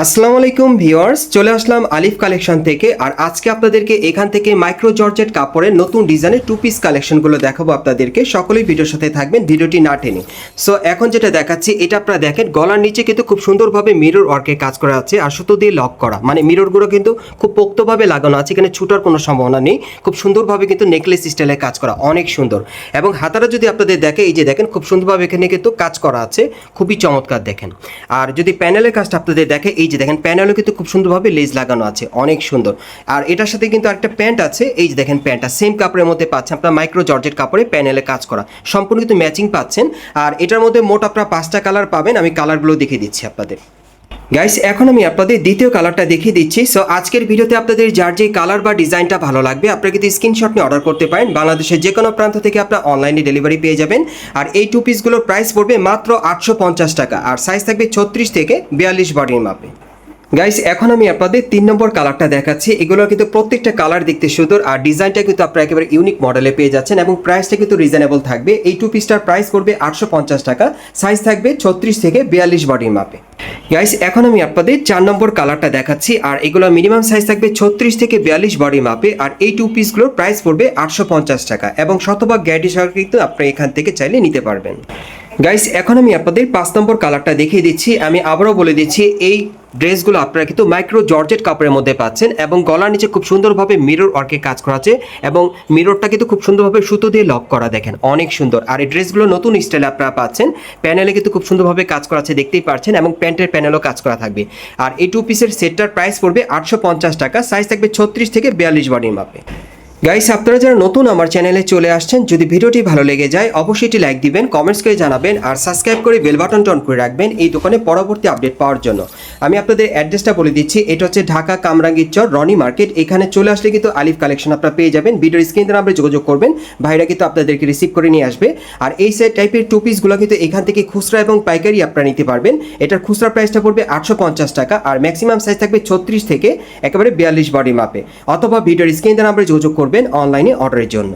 আসসালামু আলাইকুম ভিউয়ার্স, চলে আসলাম আলিফ কালেকশন থেকে। আর আজকে আপনাদেরকে এখান থেকে মাইক্রো জর্জেট কাপড়ের নতুন ডিজাইনের টু পিস কালেকশনগুলো দেখাবো আপনাদেরকে। সকলেই ভিডিওর সাথে থাকবেন, ভিডিওটি না টেনে। সো এখন যেটা দেখাচ্ছি, এটা আপনারা দেখেন, গলার নিচে কিন্তু খুব সুন্দরভাবে মিরর ওয়ার্কের কাজ করা আছে, আর সুতো দিয়ে লক করা। মানে মিররগুলো কিন্তু খুব পোক্তভাবে লাগানো আছে, এখানে ছুটার কোনো সম্ভাবনা নেই। খুব সুন্দরভাবে কিন্তু নেকলেস স্টাইলে কাজ করা, অনেক সুন্দর। এবং হাতারা যদি আপনাদের দেখে, এই যে দেখেন, খুব সুন্দরভাবে এখানে কিন্তু কাজ করা আছে, খুবই চমৎকার দেখেন। আর যদি প্যানেলের কাজটা আপনাদের দেখে এই যে দেখেন, প্যানেলও কিন্তু খুব সুন্দরভাবে লেজ লাগানো আছে, অনেক সুন্দর। আর এটার সাথে কিন্তু একটা প্যান্ট আছে, এই যে দেখেন প্যান্টটা সেম কাপড়ের মধ্যে পাচ্ছেন আপনার মাইক্রো জর্জেট কাপড়ে প্যানেলে কাজ করা, সম্পূর্ণ কিন্তু ম্যাচিং পাচ্ছেন। আর এটার মধ্যে মোট আপনারা পাঁচটা কালার পাবেন, আমি কালারগুলো দেখিয়ে দিচ্ছি আপনাদের। গাইস এখন আমি আপনাদের দ্বিতীয় কালারটা দেখিয়ে দিচ্ছি। সো আজকের ভিডিওতে আপনাদের যার যে কালার বা ডিজাইনটা ভালো লাগবে, আপনারা কিন্তু স্ক্রিনশট নিয়ে অর্ডার করতে পারেন। বাংলাদেশের যে কোনো প্রান্ত থেকে আপনার অনলাইনে ডেলিভারি পেয়ে যাবেন। আর এই টু পিসগুলোর প্রাইস পড়বে মাত্র আটশো পঞ্চাশ টাকা। আর সাইজ থাকবে ছত্রিশ থেকে বিয়াল্লিশ বডির মাপে। গাইস এখন আমি আপনাদের তিন নম্বর কালারটা দেখাচ্ছি। এগুলো কিন্তু প্রত্যেকটা কালার দেখতে সুন্দর, আর ডিজাইনটা কিন্তু আপনারা একেবারে ইউনিক মডেলে পেয়ে যাচ্ছেন এবং প্রাইসটা কিন্তু রিজনেবল থাকবে। এই টু পিসটার প্রাইস পড়বে আটশো টাকা সাইজ থাকবে ছত্রিশ থেকে বিয়াল্লিশ বডির মাপে গাইস এখন আমি আপনাদের চার নম্বর কালারটা দেখাচ্ছি, আর এগুলো মিনিমাম সাইজ থাকবে ছত্রিশ থেকে বিয়াল্লিশ বডি মাপে আর এই টু পিসগুলোর প্রাইস পড়বে আটশো পঞ্চাশ টাকা এবং শতভাগ গ্যারান্টি সহকারে কিন্তু আপনি এখান থেকে চাইলে নিতে পারবেন। গাইস এখন আমি আপনাদের পাঁচ নম্বর কালারটা দেখিয়ে দিচ্ছি। আমি আবারও বলে দিচ্ছি, এই ড্রেসগুলো আপনারা কিন্তু মাইক্রো জর্জেট কাপড়ের মধ্যে পাচ্ছেন এবং গলার নিচে খুব সুন্দরভাবে মিরর ওয়ার্কে কাজ করা আছে এবং মিররটা কিন্তু খুব সুন্দরভাবে সুতো দিয়ে লক করা দেখেন, অনেক সুন্দর। আর এই ড্রেসগুলো নতুন স্টাইলে আপনারা পাচ্ছেন প্যানেলে কিন্তু খুব সুন্দরভাবে কাজ করা আছে, দেখতেই পাচ্ছেন, এবং প্যান্টের প্যানেলও কাজ করা থাকবে। আর এই টু পিসের সেটটার প্রাইস পড়বে আটশো পঞ্চাশ টাকা সাইজ থাকবে ছত্রিশ থেকে বিয়াল্লিশ বডির মাপে। গাইস আপনারা যারা নতুন আমার চ্যানেলে চলে আসছেন, যদি ভিডিওটি ভালো লেগে যায়, অবশ্যই এটি লাইক দিবেন কমেন্টস করে জানাবেন, আর সাবস্ক্রাইব করে বেল বাটন অন করে রাখবেন এই দোকানে পরবর্তী আপডেট পাওয়ার জন্য। আমি আপনাদের অ্যাড্রেসটা বলে দিচ্ছি, এটা হচ্ছে ঢাকা কামরাঙ্গীর চর, রনি মার্কেট এখানে চলে আসলে কিন্তু আলিফ কালেকশন আপনারা পেয়ে যাবেন, ভিডিওর স্ক্রিন নাম্বারে যোগাযোগ করবেন, ভাইরা কিন্তু আপনাদেরকে রিসিভ করে নিয়ে আসবে। আর এই সেট টাইপের টু পিসগুলো কিন্তু এখান থেকে খুচরা এবং পাইকারি আপনারা নিতে পারবেন। এটার খুচরা প্রাইসটা পড়বে আটশো পঞ্চাশ টাকা, আর ম্যাক্সিমাম সাইজ থাকবে ছত্রিশ থেকে একেবারে বিয়াল্লিশ বডি মাপে অথবা ভিডিওর স্ক্রিন নাম্বারে যোগাযোগ করবেন অনলাইনে অর্ডারের জন্য।